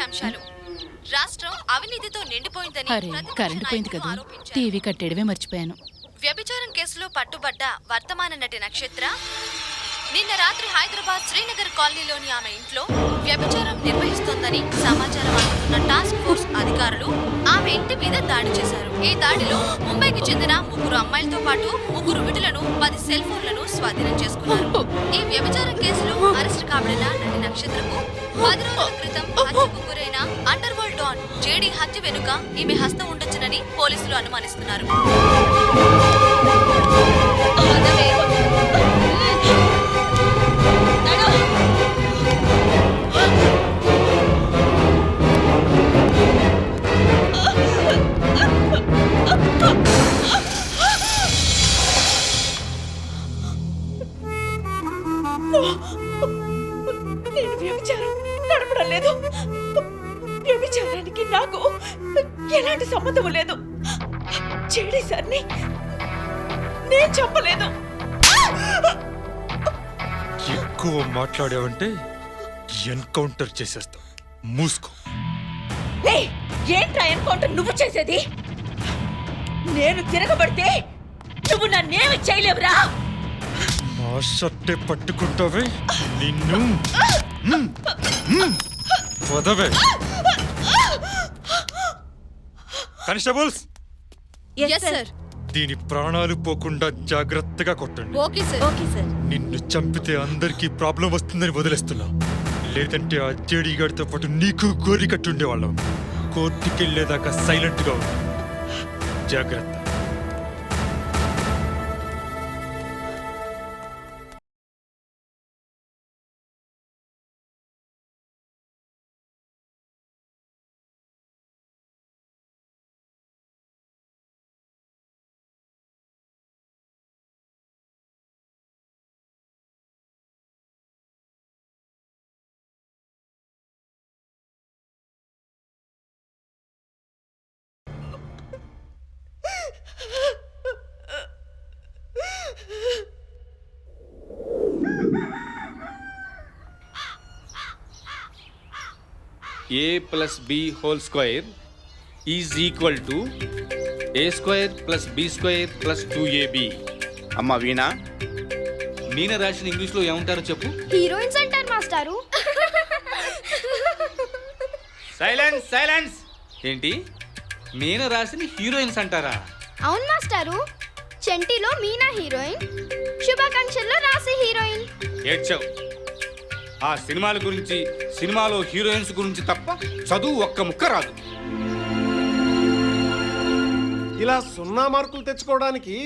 ముఖ్యాంశాలు రాష్ట్రం అవినీతితో నిండిపోయిందని అరే కరెంట్ పోయింది కదా. టీవీ కట్టేయడమే మర్చిపోయాను. వ్యభిచారం కేసులో పట్టుబడ్డ వర్తమాన నటి నక్షత్ర నిన్న రాత్రి హైదరాబాద్ శ్రీనగర్ కాలనీలోని ఆమె ఇంట్లో వ్యభిచారం నిర్వహిస్తోందని సమాచారం అందుకున్న టాస్క్ ఫోర్స్ అధికారులు ఆమె ఇంటి మీద దాడి చేశారు. ఈ దాడిలో ముంబైకి చెందిన ముగ్గురు అమ్మాయిలతో పాటు ముగ్గురు పది సెల్ ఫోన్లను స్వాధీనం చేసుకున్నారు. ఈ వ్యభిచారం కేసులో అరెస్ట్ కాబడిన నటి నక్షత్రకు పది రోజుల క్రితం హత్యకు గురైన అండర్ వరల్డ్ డాన్ జేడీ హత్య వెనుక ఈమె హస్తం ఉండొచ్చునని పోలీసులు అనుమానిస్తున్నారు. ఎలాంటి సంబంధం లేదు. చెడి సార్ని నేను చెప్పలేదు. ఎక్కువ మాట్లాడావంటే ఎన్కౌంటర్ చేసేస్తా. మూసుకో. ఏంట్రా ఎన్కౌంటర్ నువ్వు చేసేది? నేను తిరగబడితే నువ్వు నన్నేమి చేయలేవురా? నా షట్టే పట్టుకుంటావే నిన్ను. మ్మ్. కానిస్టేబుల్స్? Yes, sir. దీని ప్రాణాలు పోకుండా జాగ్రత్తగా కొట్టండి. ఓకే సార్ ఓకే సార్ నిన్ను చంపితే అందరికీ ప్రాబ్లం వస్తుందని వదిలేస్తున్నా. లేదంటే ఆ జేడీ గారితో పాటు నీకు గోరి కట్టి ఉండేవాళ్ళం కోర్టుకి వెళ్ళేదాకా సైలెంట్గా ఉండు. జాగ్రత్త. A plus B whole square is equal to A square plus B square plus two AB అమ్మ వీణ. మీన రాసిన ఇంగ్లీష్లో ఏమంటారో చెప్పు. హీరోయిన్స్ అంటారు మాస్టారు. సైలెన్స్ సైలెన్స్ ఏంటి? మీన రాసిన హీరోయిన్స్ అంటారా? అవును మాస్టారు. చెంటిలో మీనా హీరోయిన్ శుభాకాంక్షల్లో రాసి హీరోయిన్. ఏడ్చావు. ఆ సినిమాల గురించి సినిమాలో హీరోయిన్స్ గురించి తప్ప చదువు ఒక్క ముక్క రాదు. ఇలా సున్నా మార్కులు తెచ్చుకోవడానికి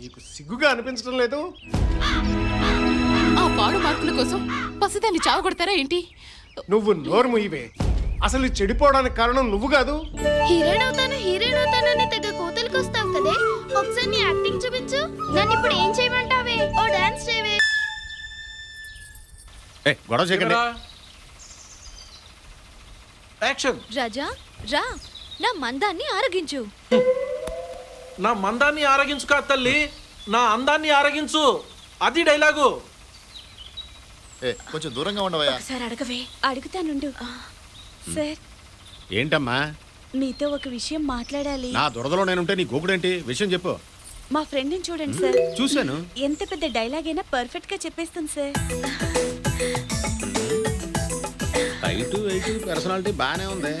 నీకు సిగ్గుగా అనిపించడం లేదు? ఆ పాడు మార్కుల కోసం పసిదాన్ని చావగొడతారా ఏంటి? నువ్వు నోరు ముయ్యవే అసలు చెడిపోవడానికి కారణం నువ్వు కాదు. హీరోయిన్ అవుతాను హీరోయిన్ అవుతానని తెగ కూతురికి వస్తావు కదే. ఒకసారి నీ యాక్టింగ్ చూపించు. నన్ను ఇప్పుడు ఏం చేయమంటావే? ఓ డాన్స్ గొడవ చేయకండి. యాక్షన్. రాజా రా. నా మందాన్ని ఆరగించు. నా మందాన్ని ఆరగించు కా తల్లి. నా అందాన్ని ఆరగించు. అది డైలాగు. ఏ, కొంచెం దూరంగా ఉండవయ్యా. ఒకసారి అడగవే. అడుగుతానుండు సార్. ఏంటమ్మా? మీతో ఒక విషయం మాట్లాడాలి. నా దురదలో నేనుంటే నీ గోకుడేంటి విషయం చెప్పు. మా ఫ్రెండ్ని చూడండి సార్. చూశాను. ఎంత పెద్ద డైలాగ్ అయినా పర్ఫెక్ట్గా చెప్పేస్తాను సార్. హైటు వెయిట్ పర్సనాలిటీ బాగానే ఉంది.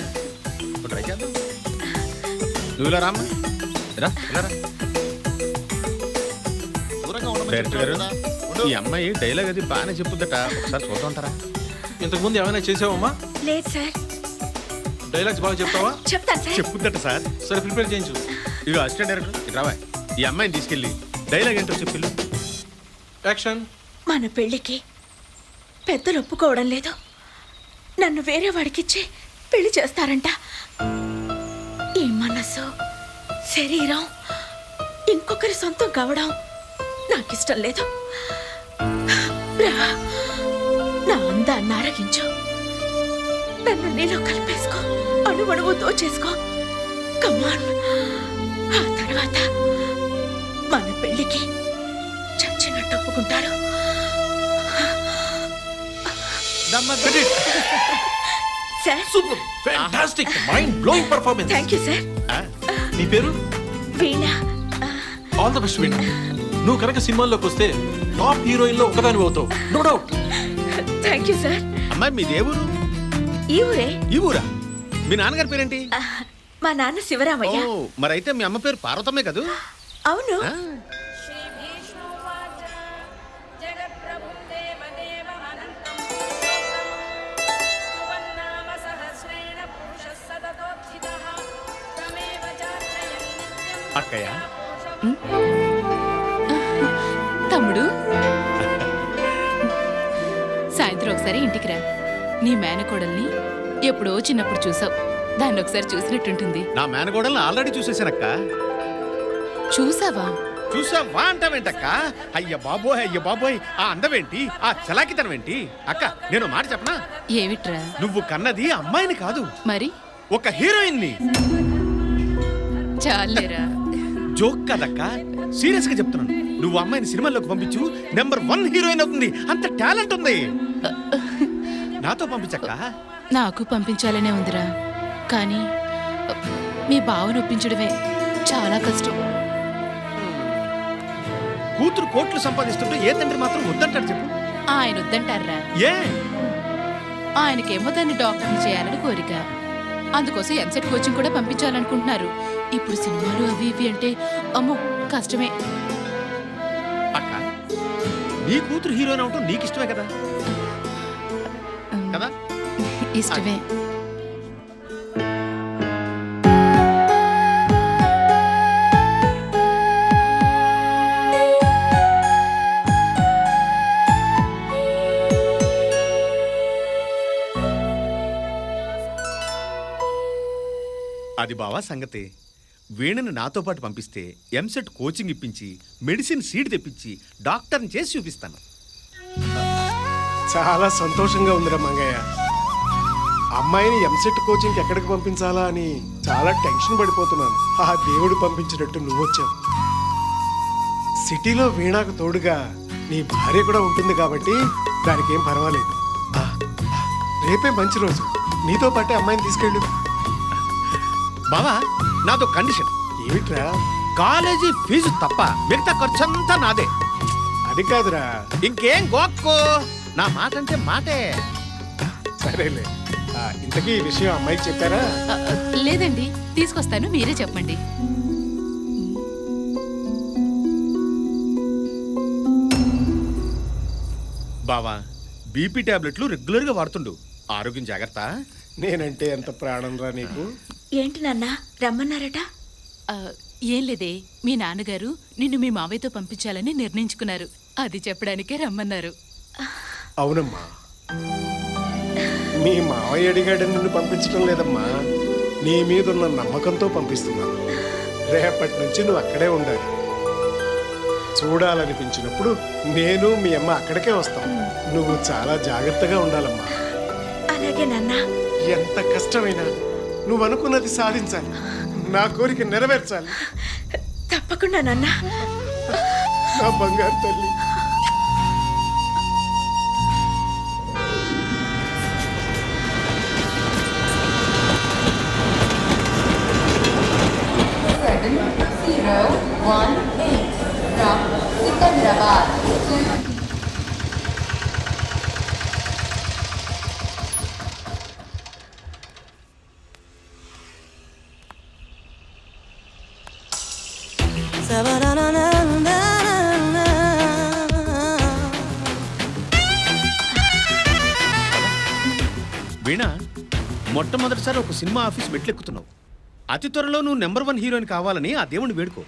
ఇప్పుడు ట్రై చేద్దాం. నువ్వు ఇలా రామ్మా. రా. ఇలా రా. దూరంగా ఉండమని డైరెక్టర్ గారు. చెప్తున్నాను కదా. ఉండు. ఈ అమ్మాయి డైలాగ్ అది బాగానే చెప్పుద్దట. ఒకసారి చూద్దాం ఉంటారా ఇంతకుముందు ఏమైనా చేసావమ్మా? లేదు సార్. డైలాగ్స్ బాగా చెప్తావా? చెప్తాను సార్. చెప్పుద్దట సార్. సరే ప్రిపేర్ చేయించు. ఇవి అసిస్టెంట్ డైరెక్టర్ ఇటు రావా. ఈ అమ్మాయిని తీసుకెళ్ళి డైలాగ్ ఏంటో చెప్పిల్లు యాక్షన్ మన పెళ్ళికి పెద్దలు ఒప్పుకోవడం లేదు. నన్ను వేరే వాడికిచ్చి పెళ్ళి చేస్తారంట. ఈ మనసు శరీరం ఇంకొకరి సొంతం కావడం నాకిష్టం లేదు. రా, నా అందాన్ని ఆరగించు. నన్ను నీలో కలిపేసుకో అణువణువు దోచేసుకో. కమాన్ ఆ తర్వాత మన పెళ్ళికి చచ్చినట్టు ఒప్పుకుంటారు. Sir super fantastic mind blowing performance thank you sir నీ పేరు? Veena all the best Veena నువ్వు కనుక సినిమాల్లోకి వస్తే టాప్ హీరోయిన్లో ఒకదాని అవుతావు. No doubt thank you sir అమ్మాయి మీ దేవురు ఈ ఊరే? ఈ ఊరా? మీ నాన్నగారి పేరేంటి? మా నాన్న శివరామయ్య. ఓ మరైతే మీ అమ్మ పేరు పార్వతమ్మే కదూ? అవును. అక్కయ్య? తమ్ముడు? సాయంత్రం ఒకసారి ఇంటికి రా. నీ మేనకోడల్ని ఎప్పుడో చిన్నప్పుడు చూసావు. దాన్ని ఒకసారి చూసినట్టుంటుంది. నా మేనగోడల్ని ఆల్రెడీ చూసేసానక్క. చూసావా? చూసావా అంటావేంటక్క? అయ్య బాబోయ్ అయ్య బాబోయ్. ఆ అందమేంటి ఆ చలాకితనం ఏంటి అక్క నేను మాట చెప్పనా? ఏమిట్రా? నువ్వు కన్నది అమ్మాయిని కాదు. మరి? ఒక హీరోయిన్ని చాలేరా. జోక్ కదక్క. సీరియస్గా చెప్తున్నాను. నువ్వు అమ్మాయిని సినిమాల్లోకి పంపించు నెంబర్ వన్ హీరోయిన్ అవుతుంది. అంత టాలెంట్ ఉంది. నాతో పంపించక్క. నాకు పంపించాలనే ఉందిరా. కానీ మీ బావను ఒప్పించడమే చాలా కష్టం. కూతురు కోట్లు సంపాదిస్తుంటే ఏ తండ్రి మాత్రం వద్దంటాడు చెప్పు. ఆయన వద్దంటారా? ఏ? ఆయనకేమో దాన్ని డాక్టర్ని చేయాలని కోరిక. అందుకోసం ఎంసెట్ కోచింగ్ కూడా పంపించాలనుకుంటున్నారు. ఇప్పుడు సినిమాలు అవి ఇవి అంటే అమ్మో కష్టమే. అక్క నీ కూతురు హీరోయిన్ అవటం నీకు ఇష్టమే కదా? ఇష్టమే. అది బావా సంగతే. వీణను నాతో పాటు పంపిస్తే ఎంసెట్ కోచింగ్ ఇప్పించి మెడిసిన్ సీట్ తెప్పించి డాక్టర్ని చేసి చూపిస్తాను. చాలా సంతోషంగా ఉందిరా మంగయ్య. అమ్మాయిని ఎంసెట్ కోచింగ్కి ఎక్కడికి పంపించాలా అని చాలా టెన్షన్ పడిపోతున్నాను. ఆ దేవుడు పంపించినట్టు నువ్వు వచ్చావు. సిటీలో వీణాకు తోడుగా నీ భార్య కూడా ఉంటుంది కాబట్టి దానికి ఏం పర్వాలేదు రేపే మంచి రోజు. నీతో పాటే అమ్మాయిని తీసుకెళ్ళు. బావా నాతో కండిషన్ ఏమిట్రా? కాలేజీ ఫీజు తప్ప మిగతా ఖర్చంతా నాదే. అది కాదురా. ఇంకేం గోక్కో? నా మాట అంటే మాటే. సరేలే. ఆ, ఇంతకీ ఈ విషయం అమ్మాయికి చెప్పారా? లేదండి. తీసుకొస్తాను. మీరే చెప్పండి. బావా బీపీ టాబ్లెట్లు రెగ్యులర్గా వాడుతుండు. ఆరోగ్యం జాగ్రత్త. నేనంటే ఎంత ప్రాణం రా నీకు? ఏంటి నాన్న? రమ్మన్నారట? ఏం లేదే. మీ నాన్నగారు నిన్ను మీ మావయ్యతో పంపించాలని నిర్ణయించుకున్నారు. అది చెప్పడానికే రమ్మన్నారు. అవునమ్మా. మీ మావయ్య అడిగాడని నిన్ను పంపించడం లేదమ్మా. నీ మీద ఉన్న నమ్మకంతో పంపిస్తున్నాను. రేపటి నుంచి నువ్వు అక్కడే ఉండాలి. చూడాలనిపించినప్పుడు నేను మీ అమ్మ అక్కడికే వస్తాం. నువ్వు చాలా జాగ్రత్తగా ఉండాలమ్మా. అలాగే నాన్న. ఎంత కష్టమైనా నువ్వు అనుకున్నది సాధించాలి. నా కోరిక నెరవేర్చాలి. తప్పకుండా నాన్న. నా బంగారు తల్లి. వీణ మొట్టమొదటిసారి ఒక సినిమా ఆఫీస్ మెట్లెక్కుతున్నావు అతి త్వరలో నువ్వు నెంబర్ వన్ హీరోయిన్ కావాలని ఆ దేవుని వేడుకో.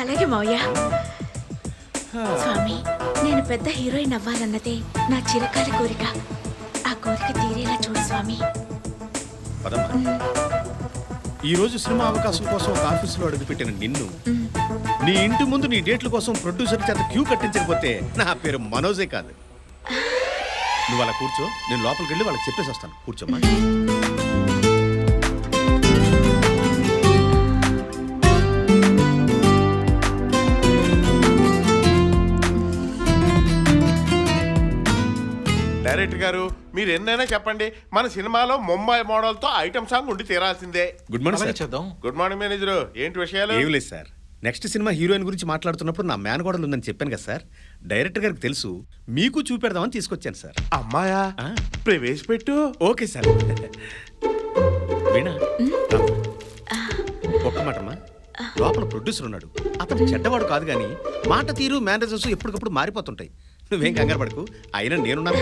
అలాగే మావయ్య. స్వామి నేను పెద్ద హీరోయిన్ అవ్వాలన్నదే నా చిరకాల కోరిక. ఆ కోరిక తీరేలా చూడు స్వామి. ఈ రోజు సినిమా అవకాశం కోసం ఒక ఆఫీసులో అడుగుపెట్టిన నిన్ను. నీ ఇంటి ముందు నీ డేట్ల కోసం ప్రొడ్యూసర్ చేత క్యూ కట్టించకపోతే నా పేరు మనోజే కాదు. నువ్వు అలా కూర్చో నేను లోపలికి వెళ్ళి వాళ్ళకి చెప్పేసి వస్తాను. కూర్చోమ్మా. డైరెక్టర్ గారు మీరు ఎన్నైనా చెప్పండి. మన సినిమాలో ముంబై మోడల్తో ఐటమ్ సాంగ్ ఉండి తీరాల్సిందే. గుడ్ మార్నింగ్ చేద్దాం. Good morning manager. ఏంటి విషయాలు? ఏం లేదు సార్. నెక్స్ట్ సినిమా హీరోయిన్ గురించి మాట్లాడుతున్నప్పుడు నా మేనగోడలు ఉందని చెప్పాను కదా సార్. డైరెక్టర్ గారికి తెలుసు మీకు చూపెడదామని తీసుకొచ్చాను సార్. అమ్మాయా. ప్రవేశపెట్టు. Okay sir. వీణా ఒక్క మాటమ్మా. లోపల ప్రొడ్యూసర్ ఉన్నాడు. అతను చెడ్డవాడు కాదు కానీ మాట తీరు మేనేజర్స్ ఎప్పటికప్పుడు మారిపోతుంటాయి. నువ్వేం కంగారు పడకు. అయినా నేనున్నాను.